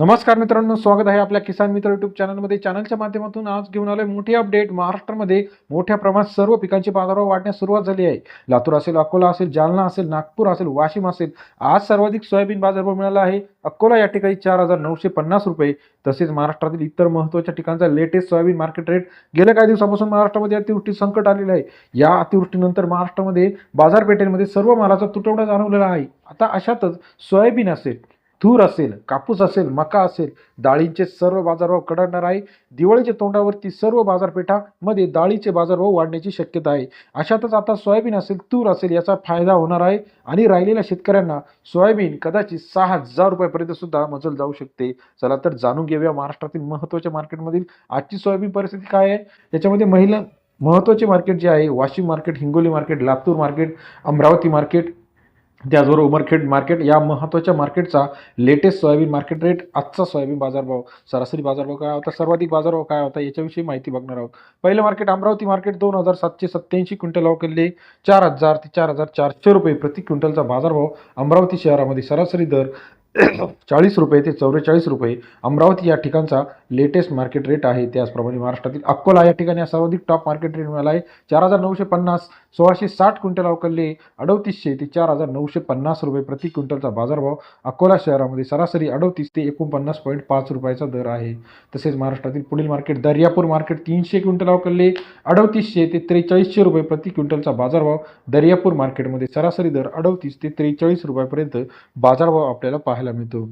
नमस्कार मित्रांनो स्वागत आहे आपल्या किसान मित्र युट्यूब चॅनलमध्ये चॅनलच्या माध्यमातून आज घेऊन आलोय मोठी अपडेट महाराष्ट्रामध्ये मोठ्या प्रमाणात सर्व पिकांची बाजारभाव वाढण्यास सुरुवात झाली आहे. लातूर असेल अकोला असेल जालना असेल नागपूर असेल वाशिम असेल आज सर्वाधिक सोयाबीन बाजारभाव मिळाला आहे. अकोला या ठिकाणी चार हजार नऊशे पन्नास रुपये. तसेच महाराष्ट्रातील इतर महत्त्वाच्या ठिकाणचा लेटेस्ट सोयाबीन मार्केट रेट गेल्या काही दिवसापासून महाराष्ट्रामध्ये अतिवृष्टी संकट आलेलं आहे. या अतिवृष्टीनंतर महाराष्ट्रामध्ये बाजारपेठेमध्ये सर्व मालाचा तुटवडा जाणवलेला आहे. आता अशातच सोयाबीन असेल तूर असेल कापूस असेल मका असेल डाळींचे सर्व बाजारभाव कडणार आहे. दिवाळीच्या तोंडावरती सर्व बाजारपेठामध्ये डाळीचे बाजारभाव वाढण्याची शक्यता आहे. अशातच आता सोयाबीन असेल तूर असेल याचा फायदा होणार आहे आणि राहिलेल्या शेतकऱ्यांना सोयाबीन कदाचित सहा हजार रुपयापर्यंत सुद्धा मजल जाऊ शकते. चला तर जाणून घेऊया महाराष्ट्रातील महत्त्वाच्या मार्केटमधील आजची सोयाबीन परिस्थिती काय आहे. याच्यामध्ये महिला महत्त्वाचे मार्केट जे आहे Washim market Hingoli market Latur market Amravati market त्याचबरोबर उमरखेड मार्केट या महत्त्वाच्या मार्केटचा लेटेस्ट सोयाबीन मार्केट रेट आजचा सोयाबीन बाजारभाव सरासरी बाजारभाव काय होता सर्वाधिक बाजारभाव काय होता याच्याविषयी माहिती बघणार आहोत. पहिलं मार्केट अमरावती मार्केट दोन हजार सातशे सत्त्याऐंशी क्विंटल अवकलले चार हजार ते चार हजार चारशे रुपये प्रति क्विंटलचा बाजारभाव अमरावती शहरामध्ये सरासरी दर चाळीस रुपये ते चौवेचाळीस रुपये अमरावती या ठिकाणचा लेटेस्ट मार्केट रेट आहे. त्याचप्रमाणे महाराष्ट्रातील अकोला या ठिकाणी सर्वाधिक टॉप मार्केट रेट मिळाला आहे. चार हजार नऊशे पन्नास सोळाशे साठ क्विंटल अवकल्ले. अडतीसशे ते चार हजार नऊशे पन्नास रुपये प्रति क्विंटलचा बाजारभाव. अकोला शहरामध्ये सरासरी अडतीस ते एकोणपन्नास पॉईंट पाच रुपयाचा दर आहे. तसेच महाराष्ट्रातील पुढील मार्केट दर्यापूर मार्केट तीनशे क्विंटल अवकल्ले. अडतीसशे ते त्रेचाळीसशे रुपये प्रति क्विंटलचा बाजारभाव. दर्यापूर मार्केटमध्ये सरासरी दर अडतीस ते त्रेचाळीस रुपयापर्यंत बाजारभाव आपल्याला पाहायला मिळतो.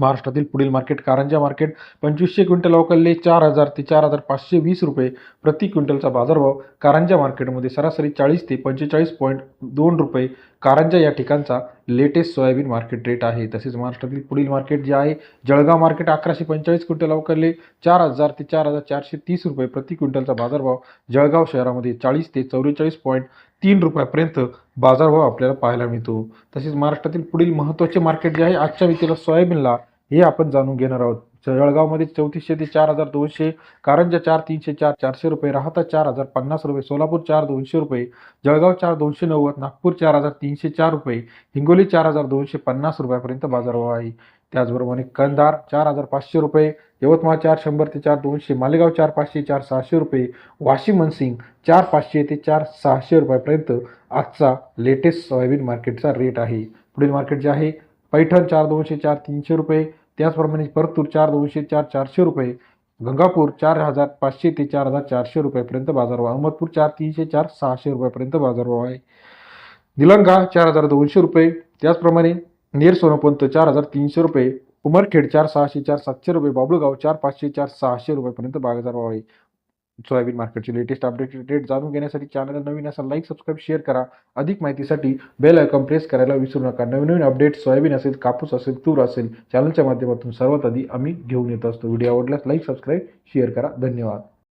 महाराष्ट्रातील पुढील मार्केट कारंजा मार्केट पंचवीसशे क्विंटल अवकलले चार हजार ते चार हजार पाचशे वीस रुपये प्रति क्विंटलचा बाजारभाव. कारंजा मार्केटमध्ये सरासरी चाळीस ते पंचेचाळीस पॉईंट दोन रुपये कारंजा या ठिकाणचा लेटेस्ट सोयाबीन मार्केट रेट आहे. तसेच महाराष्ट्रातील पुढील मार्केट जे आहे जळगाव मार्केट अकराशे पंचेचाळीस क्विंटल अवकरले चार हजार ते चार हजार चारशे तीस रुपये प्रति क्विंटलचा बाजारभाव जळगाव शहरामध्ये चाळीस ते चौवेचाळीस पॉईंट तीन रुपयापर्यंत बाजारभाव आपल्याला पाहायला मिळतो. तसेच महाराष्ट्रातील पुढील महत्त्वाचे मार्केट जे आहे आजच्या विकेला सोयाबीनला हे आपण जाणून घेणार आहोत. जळगावमध्ये चौतीसशे ते चार हजार दोनशे कारंजा चार तीनशे चार चारशे रुपये राहता चार हजार पन्नास रुपये सोलापूर चार दोनशे रुपये जळगाव चार दोनशे नव्वद नागपूर चार हजार तीनशे चार रुपये हिंगोली चार हजार दोनशे पन्नास रुपयापर्यंत बाजारभाव आहे. त्याचबरोबर कंधार चार हजार पाचशे रुपये यवतमाळ चार शंभर ते चार दोनशे मालेगाव चार पाचशे चार सहाशे रुपये वाशिम मनसिंग चार पाचशे ते चार सहाशे रुपयापर्यंत आजचा लेटेस्ट सोयाबीन मार्केटचा रेट आहे. पुढील मार्केट जे आहे पैठण चार दोनशे चार तीनशे रुपये त्याचप्रमाणे परतूर चार दोनशे चार चारशे रुपये गंगापूर चार हजार पाचशे ते चार हजार चारशे रुपयापर्यंत बाजारभाव अहमदपूर चार तीनशे चार सहाशे रुपयापर्यंत बाजारभाव आहे. निलंगा चार हजार दोनशे रुपये त्याचप्रमाणे नेर सोनपंत चार हजार तीनशे रुपये उमरखेड चार सहाशे चार सातशे रुपये बाबुळगाव चार पाचशे चार सहाशे रुपयापर्यंत बाजारभाव आहे. सोयाबीन मार्केटचे लेटेस्ट अपडेट रेट जाणून घेण्यासाठी चॅनलला नवीन असाल लाईक सबस्क्राईब शेअर करा. अधिक माहितीसाठी बेल आयकॉन प्रेस करायला विसरू नका. नवीन नवीन अपडेट सोयाबीन असेल कापूस असेल तूर असेल चॅनलच्या माध्यमातून सर्वात आधी आम्ही घेऊन येत असतो. व्हिडिओ आवडल्यास लाईक सबस्क्राईब शेअर करा. धन्यवाद.